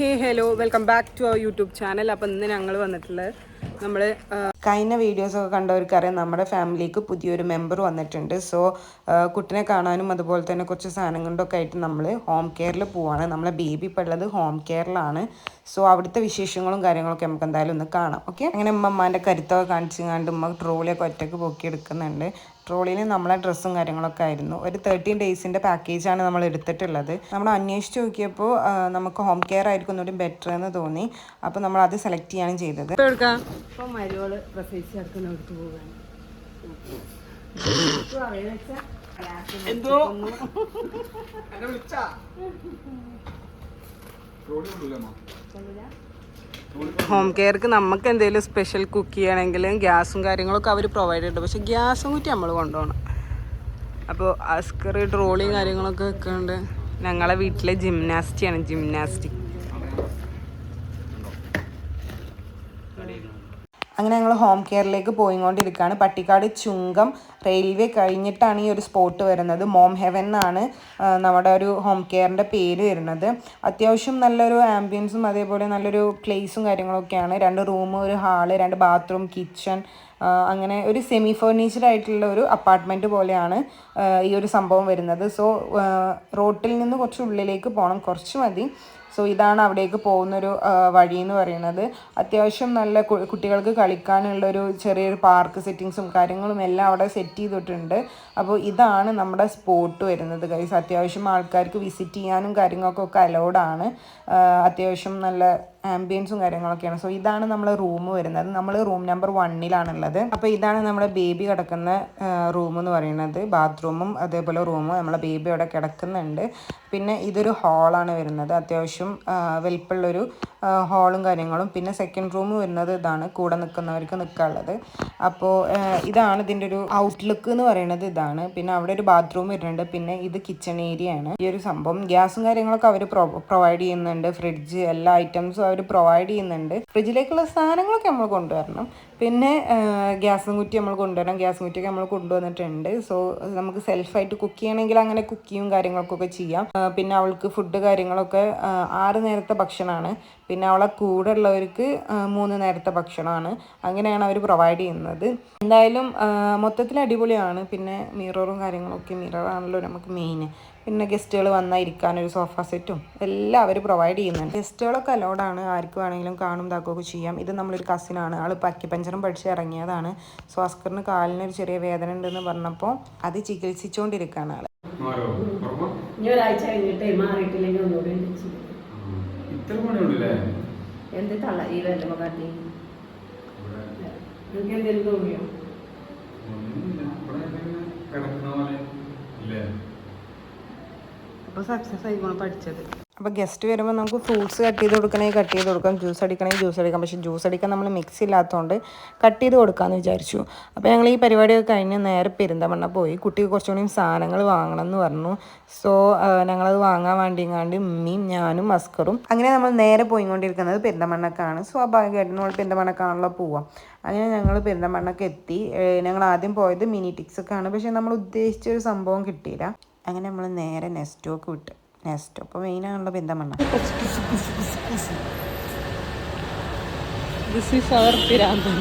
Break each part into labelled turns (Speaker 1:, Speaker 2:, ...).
Speaker 1: Hey hello welcome back to our YouTube channel. അപ്പം ഇന്ന് ഞങ്ങൾ വന്നിട്ടുള്ളത് നമ്മൾ
Speaker 2: കഴിഞ്ഞ വീഡിയോസൊക്കെ കണ്ടവർക്കറിയാം നമ്മുടെ ഫാമിലിക്ക് പുതിയൊരു മെമ്പർ വന്നിട്ടുണ്ട്. സോ കുട്ടിനെ കാണാനും അതുപോലെ തന്നെ കുറച്ച് സാധനങ്ങളൊക്കെ ആയിട്ട് നമ്മൾ ഹോം കെയറിൽ പോവാണ്. നമ്മളെ ബേബി ഇപ്പോൾ ഉള്ളത് ഹോം കെയറിലാണ്. സോ അവിടുത്തെ വിശേഷങ്ങളും കാര്യങ്ങളൊക്കെ നമുക്ക് എന്തായാലും ഒന്ന് കാണാം. ഓക്കെ? അങ്ങനെ ഉമ്മമ്മാന്റെ കരുത്തൊക്കെ കാണിച്ചു കണ്ട് ഉമ്മ ട്രോളിയൊക്കെ ഒറ്റയ്ക്ക് പൊക്കി ട്രോളിയിൽ നമ്മളെ ഡ്രസ്സും കാര്യങ്ങളൊക്കെ ആയിരുന്നു. ഒരു തേർട്ടീൻ ഡേയ്സിന്റെ പാക്കേജാണ് നമ്മൾ എടുത്തിട്ടുള്ളത്. നമ്മൾ അന്വേഷിച്ച് നോക്കിയപ്പോൾ നമുക്ക് ഹോം കെയർ ആയിരിക്കും ഒന്നുകൂടി ബെറ്റർ എന്ന് തോന്നി. അപ്പോൾ നമ്മൾ അത് സെലക്ട് ചെയ്യാണ് ചെയ്തത്.
Speaker 1: ഇപ്പോൾ എടുക്കാം.
Speaker 3: ഇപ്പം മരുവോൾ പ്രസവിച്ച് കിടക്കുന്നിടത്ത് പോവുകയാണ്.
Speaker 1: എന്തോ? ഹോം കെയർക്ക് നമുക്ക് എന്തെങ്കിലും സ്പെഷ്യൽ കുക്ക് ചെയ്യണമെങ്കിലും ഗ്യാസും കാര്യങ്ങളൊക്കെ അവർ പ്രൊവൈഡ് ചെയ്യുന്നുണ്ട് പക്ഷെ ഗ്യാസും കുറ്റി നമ്മൾ കൊണ്ടുപോകണം അപ്പോൾ അസ്കറി ട്രോളിയും കാര്യങ്ങളൊക്കെ വെക്കുന്നുണ്ട് ഞങ്ങളെ വീട്ടിലെ ജിംനാസ്റ്റിയാണ് ജിംനാസ്റ്റിക്
Speaker 2: അങ്ങനെ ഞങ്ങൾ ഹോം കെയറിലേക്ക് പോയിക്കൊണ്ടിരിക്കുകയാണ്. പട്ടിക്കാട് ചുങ്കം റെയിൽവേ കഴിഞ്ഞിട്ടാണ് ഈ ഒരു സ്പോട്ട് വരുന്നത്. മോം ഹെവൻ എന്നാണ് നമ്മുടെ ഒരു ഹോം കെയറിന്റെ പേര് വരുന്നത്. അത്യാവശ്യം നല്ലൊരു ആംബിയൻസും അതേപോലെ നല്ലൊരു പ്ലേസും കാര്യങ്ങളൊക്കെയാണ്. രണ്ട് റൂം ഒരു ഹാൾ രണ്ട് ബാത്റൂം കിച്ചൺ അങ്ങനെ ഒരു സെമി ഫേർണിച്ചഡ് ആയിട്ടുള്ള ഒരു അപ്പാർട്ട്മെന്റ് പോലെയാണ് ഈ ഒരു സംഭവം വരുന്നത്. സോ റോട്ടിൽ നിന്ന് കുറച്ച് ഉള്ളിലേക്ക് പോകണം കുറച്ച് മതി. സോ ഇതാണ് അവിടേക്ക് പോകുന്നൊരു വഴി എന്ന് പറയുന്നത്. അത്യാവശ്യം നല്ല കുട്ടികൾക്ക് കളിക്കാനുള്ളൊരു ചെറിയൊരു പാർക്ക് സെറ്റിങ്സും കാര്യങ്ങളും എല്ലാം അവിടെ സെറ്റ് ചെയ്തിട്ടുണ്ട്. അപ്പോൾ ഇതാണ് നമ്മുടെ സ്പോട്ട് വരുന്നത് കൈസ് അത്യാവശ്യം ആൾക്കാർക്ക് വിസിറ്റ് ചെയ്യാനും കാര്യങ്ങൾക്കൊക്കെ അലൗഡാണ് അത്യാവശ്യം നല്ല ആംബിയൻസും കാര്യങ്ങളൊക്കെയാണ്. സോ ഇതാണ് നമ്മുടെ റൂം വരുന്നത്. നമ്മൾ റൂം നമ്പർ വണ്ണിലാണുള്ളത് അപ്പോൾ ഇതാണ് നമ്മുടെ ബേബി കിടക്കുന്ന റൂം എന്ന് പറയുന്നത്. ബാത്റൂമും അതേപോലെ റൂമും നമ്മളെ ബേബി അവിടെ കിടക്കുന്നുണ്ട്. പിന്നെ ഇതൊരു ഹാളാണ് വരുന്നത്. അത്യാവശ്യം വലിപ്പുള്ളൊരു ഹാളും കാര്യങ്ങളും. പിന്നെ സെക്കൻഡ് റൂം വരുന്നത് ഇതാണ്. കൂടെ നിൽക്കുന്നവർക്ക് നിൽക്കാനുള്ളത്. അപ്പോൾ ഇതാണ് ഇതിന്റെ ഒരു ഔട്ട്ലുക്ക് എന്ന് പറയുന്നത് ഇതാണ്. പിന്നെ അവിടെ ഒരു ബാത്റൂം വരുന്നുണ്ട്. പിന്നെ ഇത് കിച്ചൺ ഏരിയ ആണ്. ഈ ഒരു സംഭവം ഗ്യാസും കാര്യങ്ങളൊക്കെ അവർ പ്രൊവൈഡ് ചെയ്യുന്നുണ്ട്. ഫ്രിഡ്ജ് എല്ലാ ഐറ്റംസും അവർ പ്രൊവൈഡ് ചെയ്യുന്നുണ്ട്. ഫ്രിഡ്ജിലേക്കുള്ള സാധനങ്ങളൊക്കെ നമ്മൾ കൊണ്ടുവരണം. പിന്നെ ഗ്യാസും കുറ്റി നമ്മൾ കൊണ്ടുവരണം. ഗ്യാസ് കുറ്റിയൊക്കെ നമ്മൾ കൊണ്ടുവന്നിട്ടുണ്ട്. സോ നമുക്ക് സെൽഫായിട്ട് കുക്ക് ചെയ്യണമെങ്കിൽ അങ്ങനെ കുക്കിയും കാര്യങ്ങൾക്കൊക്കെ ചെയ്യാം. പിന്നെ അവൾക്ക് ഫുഡ് കാര്യങ്ങളൊക്കെ ആറ് നേരത്തെ ഭക്ഷണമാണ്. പിന്നെ അവളെ കൂടെ ഉള്ളവർക്ക് മൂന്ന് നേരത്തെ ഭക്ഷണമാണ്. അങ്ങനെയാണ് അവർ പ്രൊവൈഡ് ചെയ്യുന്നത്. എന്തായാലും മൊത്തത്തിൽ അടിപൊളിയാണ്. പിന്നെ മിററും കാര്യങ്ങളൊക്കെ മിററാണല്ലോ നമുക്ക് മെയിൻ പിന്നെ ഗസ്റ്റുകൾ വന്നാൽ ഇരിക്കാനൊരു സോഫ സെറ്റും എല്ലാം അവർ പ്രൊവൈഡ് ചെയ്യുന്നുണ്ട്. ഗസ്റ്റുകളൊക്കെ അലോഡാണ് ആർക്ക് വേണമെങ്കിലും കാണും ഇതാക്കുകയൊക്കെ ചെയ്യാം. ഇത് നമ്മളൊരു കസിനാണ് ആൾ പക്കിപ്പഞ്ചറും പഠിച്ച് ഇറങ്ങിയതാണ്. സോ അസ്കറിന് കാലിനൊരു ചെറിയ വേദന ഉണ്ടെന്ന് പറഞ്ഞപ്പോൾ അത് ചികിത്സിച്ചുകൊണ്ടിരിക്കുകയാണ് ആൾ
Speaker 3: ഒരാഴ്ച കഴിഞ്ഞിട്ട് മാറിയിട്ടില്ലെങ്കിൽ ഒന്നുകൂടി വിളിച്ചു.
Speaker 4: ഇത്ര പണിയുണ്ടല്ലേ
Speaker 3: എന്ത് തള്ള ഈ വെല്ലമ കാട്ടി
Speaker 4: ഇവിടെ.
Speaker 3: നിങ്ങൾക്ക് എന്തെങ്കിലും തോന്നിയോ?
Speaker 4: ഒന്നുമില്ല. ഇവിടെ ഇങ്ങനെ കിടക്കുന്ന പോലെ ഇല്ലേ?
Speaker 1: അപ്പോൾ സക്സസ് ആയിക്കോണം പഠിച്ചത്.
Speaker 2: അപ്പോൾ ഗസ്റ്റ് വരുമ്പോൾ നമുക്ക് ഫ്രൂട്ട്സ് കട്ട് ചെയ്ത് കൊടുക്കണമെങ്കിൽ കട്ട് ചെയ്ത് കൊടുക്കാം. ജ്യൂസ് അടിക്കണമെങ്കിൽ ജ്യൂസ് അടിക്കാം. പക്ഷേ ജ്യൂസ് അടിക്കാൻ നമ്മൾ മിക്സ് ഇല്ലാത്തതുകൊണ്ട് കട്ട് ചെയ്ത് കൊടുക്കാമെന്ന് വിചാരിച്ചു. അപ്പോൾ ഞങ്ങൾ ഈ പരിപാടിയൊക്കെ കഴിഞ്ഞ് നേരെ പെരിന്തമണ്ണ പോയി. കുട്ടിക്ക് കുറച്ചുകൂടി സാധനങ്ങൾ വാങ്ങണം എന്ന് പറഞ്ഞു. സോ ഞങ്ങളത് വാങ്ങാൻ വേണ്ടിങ്ങാണ്ട് ഉമ്മയും ഞാനും മസ്കറും അങ്ങനെ നമ്മൾ നേരെ പോയിക്കൊണ്ടിരിക്കുന്നത് പെരിന്തമണ്ണക്കാണ് സ്വാഭാവികമായിട്ടും നമ്മൾ പെരിന്തമണ്ണക്കാണല്ലോ പോവാം. അങ്ങനെ ഞങ്ങൾ പെരിന്തമണ്ണക്ക് എത്തി. ഞങ്ങൾ ആദ്യം പോയത് മിനി ടിക്സൊക്കെയാണ് പക്ഷേ നമ്മൾ ഉദ്ദേശിച്ച ഒരു സംഭവം കിട്ടിയില്ല. അങ്ങനെ നമ്മൾ നേരെ നെസ്റ്റോക്ക് വിട്ട്. നെസ്റ്റോ അപ്പോൾ മെയിനാണല്ലോ പെരിന്തമണ്ണ
Speaker 1: ദിസ് ഈസ് അവർ പിരാന്തൻ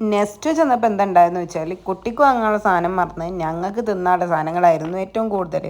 Speaker 2: നെക്സ്റ്റ് ചെന്നപ്പോൾ എന്തുണ്ടായെന്ന് വെച്ചാൽ കുട്ടിക്ക് വാങ്ങാനുള്ള സാധനം മറന്ന് ഞങ്ങൾക്ക് തിന്നാനുള്ള സാധനങ്ങളായിരുന്നു ഏറ്റവും കൂടുതൽ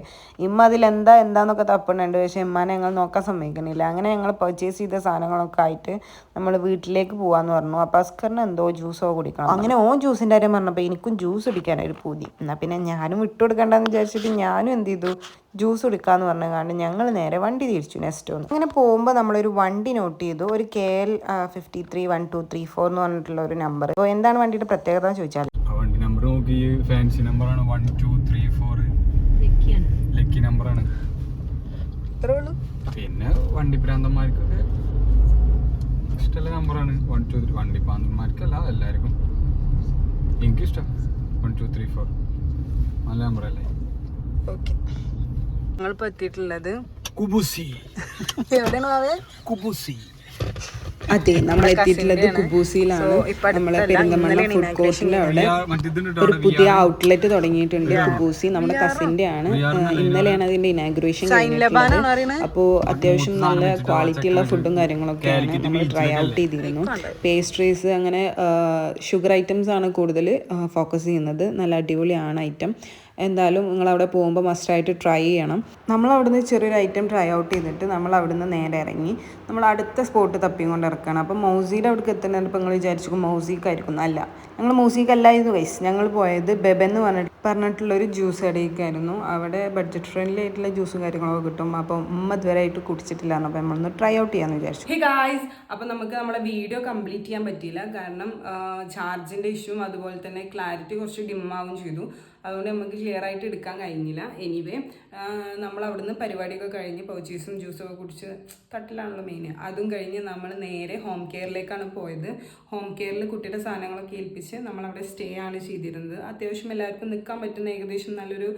Speaker 2: ഇമ്മ അതിൽ എന്താ എന്താന്നൊക്കെ തപ്പുന്നുണ്ട്. പക്ഷേ ഇമ്മാനെ ഞങ്ങൾ നോക്കാൻ സമ്മതിക്കണില്ല. അങ്ങനെ ഞങ്ങൾ പർച്ചേസ് ചെയ്ത സാധനങ്ങളൊക്കെ ആയിട്ട് നമ്മൾ വീട്ടിലേക്ക് പോകാമെന്ന് പറഞ്ഞു. അപ്പോൾ അസ്കറിന് എന്തോ ജ്യൂസോ കുടിക്കണം അങ്ങനെ ഓൻ ജ്യൂസിന്റെ കാര്യം പറഞ്ഞപ്പോൾ എനിക്കും ജ്യൂസ് കുടിക്കാനൊരു പൂതി. എന്നാൽ പിന്നെ ഞാനും വിട്ടു കൊടുക്കണ്ടെന്ന് വിചാരിച്ചിട്ട് ഞാനും എന്ത് ചെയ്തു? ജ്യൂസ് കുടിക്കാന്ന് പറഞ്ഞു കണ്ട് ഞങ്ങൾ നേരെ വണ്ടി തിരിച്ചു നെക്സ്റ്റ് ഒന്ന് അങ്ങനെ പോകുമ്പോൾ നമ്മളൊരു വണ്ടി നോട്ട് ചെയ്തു. ഒരു K L fifty three one two three four എന്ന് പറഞ്ഞിട്ടുള്ള ഒരു നമ്പർ അപ്പോൾ എന്താണ് വണ്ടിയുടെ പ്രത്യേകത എന്ന് ചോദിച്ചാൽ?
Speaker 4: ആ വണ്ടി നമ്പർ നോക്കി. ഫാൻസി നമ്പറാണ് one two three four lucky നമ്പറാണ്
Speaker 1: ഇത്രേ ഉള്ളൂ.
Speaker 4: പിന്നെ വണ്ടി ഭ്രാന്തന്മാർക്കൊക്കെ ഇഷ്ടമുള്ള നമ്പറാണ് വൺ ടു ത്രീ വണ്ടി പ്രാന്തന്മാർക്കല്ല എല്ലാവർക്കും എനിക്കിഷ്ടം. വൺ ടു ത്രീ ഫോർ നല്ല നമ്പറല്ലേ
Speaker 1: ഓക്കെ ഞങ്ങളിപ്പോൾ എത്തിയിട്ടുള്ളത്
Speaker 4: കുബുസി.
Speaker 1: എവിടെയാണ് മാവേ
Speaker 4: കുബുസി.
Speaker 2: അതെ നമ്മൾ എത്തിയിട്ടുള്ളത് കുബൂസിയിലാണ്. നമ്മളെ പെരിന്തമണ്ണ ഫുഡ് കോർട്ടിന്റെ അവിടെ ഒരു പുതിയ ഔട്ട്ലെറ്റ് തുടങ്ങിയിട്ടുണ്ട് കുബൂസി. നമ്മുടെ കസിന്റെ ആണ് ഇന്നലെയാണ് അതിന്റെ ഇനാഗ്രേഷൻ അപ്പോ അത്യാവശ്യം നല്ല ക്വാളിറ്റി ഉള്ള ഫുഡും കാര്യങ്ങളൊക്കെയാണ് നമ്മൾ ട്രൈ ഔട്ട് ചെയ്തിരുന്നു പേസ്ട്രീസ് അങ്ങനെ ഷുഗർ ഐറ്റംസ് ആണ് കൂടുതൽ ഫോക്കസ് ചെയ്യുന്നത്. നല്ല അടിപൊളിയാണ് ഐറ്റം എന്തായാലും നിങ്ങൾ അവിടെ പോകുമ്പോൾ മസ്റ്റായിട്ട് ട്രൈ ചെയ്യണം. നമ്മൾ അവിടുന്ന് ചെറിയൊരു ഐറ്റം ട്രൈ ഔട്ട് ചെയ്തിട്ട് നമ്മൾ അവിടുന്ന് നേരെ ഇറങ്ങി. നമ്മൾ അടുത്ത സ്പോട്ട് തപ്പിയും കൊണ്ട് ഇറക്കണം. അപ്പോൾ മൗസിയുടെ അവിടേക്ക് എത്തുന്നത് ഇപ്പോൾ നിങ്ങൾ വിചാരിച്ചു മൗസിക്കായിരിക്കും. അല്ല ഞങ്ങൾ മൗസിക്കല്ലായിരുന്നു വൈസ് ഞങ്ങൾ പോയത് എന്ന് പറഞ്ഞിട്ട് പറഞ്ഞിട്ടുള്ളൊരു ജ്യൂസ് കടയിലേക്കായിരുന്നു. അവിടെ ബഡ്ജറ്റ് ഫ്രണ്ട്ലി ആയിട്ടുള്ള ജ്യൂസും കാര്യങ്ങളൊക്കെ കിട്ടും. അപ്പോൾ ഉമ്മ ഇതുവരെ ആയിട്ട് കുടിച്ചിട്ടില്ല അപ്പോൾ നമ്മളൊന്ന് ട്രൈ ഔട്ട് ചെയ്യാമെന്ന് വിചാരിച്ചു.
Speaker 1: ഹേ ഗായ്സ് അപ്പോൾ നമുക്ക് നമ്മുടെ വീഡിയോ കംപ്ലീറ്റ് ചെയ്യാൻ പറ്റിയില്ല. കാരണം ചാർജിന്റെ ഇഷ്യൂവും അതുപോലെ തന്നെ ക്ലാരിറ്റി കുറച്ച് ഡിമ്മാവും ചെയ്തു. അതുകൊണ്ട് നമുക്ക് ക്ലിയർ ആയിട്ട് എടുക്കാൻ കഴിഞ്ഞില്ല. എനിവേ നമ്മൾ അവിടുന്ന് പരിപാടിയൊക്കെ കഴിഞ്ഞ് പൗച്ചീസും ജ്യൂസും ഒക്കെ കുടിച്ച് തട്ടിലാണല്ലോ മെയിൻ അതും കഴിഞ്ഞ് നമ്മൾ നേരെ ഹോം കെയറിലേക്കാണ് പോയത്. ഹോം കെയറിൽ കുട്ടിയുടെ സാധനങ്ങളൊക്കെ ഏൽപ്പിച്ച് നമ്മൾ അവിടെ സ്റ്റേ ആണ് ചെയ്തിരുന്നത്. അത്യാവശ്യം എല്ലാവർക്കും നിൽക്കാൻ പറ്റുന്ന ഏകദേശം നല്ലൊരു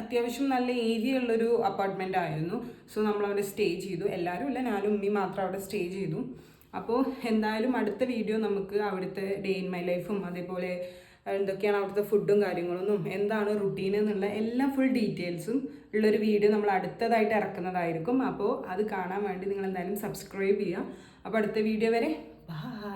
Speaker 1: അത്യാവശ്യം നല്ല ഏരിയ ഉള്ളൊരു അപ്പാർട്ട്മെന്റ് ആയിരുന്നു. സോ നമ്മളവിടെ സ്റ്റേ ചെയ്തു. എല്ലാവരും ഇല്ല ഞാനും ഉമ്മി മാത്രം അവിടെ സ്റ്റേ ചെയ്തു. അപ്പോൾ എന്തായാലും അടുത്ത വീഡിയോ നമുക്ക് അവിടുത്തെ ഡേ ഇൻ മൈ ലൈഫും അതേപോലെ എന്തൊക്കെയാണ് അവിടുത്തെ ഫുഡും കാര്യങ്ങളൊന്നും എന്താണ് റുട്ടീൻ എന്നുള്ള എല്ലാ ഫുൾ ഡീറ്റെയിൽസും ഉള്ളൊരു വീഡിയോ നമ്മൾ അടുത്തതായിട്ട് ഇറക്കുന്നതായിരിക്കും. അപ്പോൾ അത് കാണാൻ വേണ്ടി നിങ്ങൾ എന്തായാലും സബ്സ്ക്രൈബ് ചെയ്യുക. അപ്പോൾ അടുത്ത വീഡിയോ വരെ ബായ്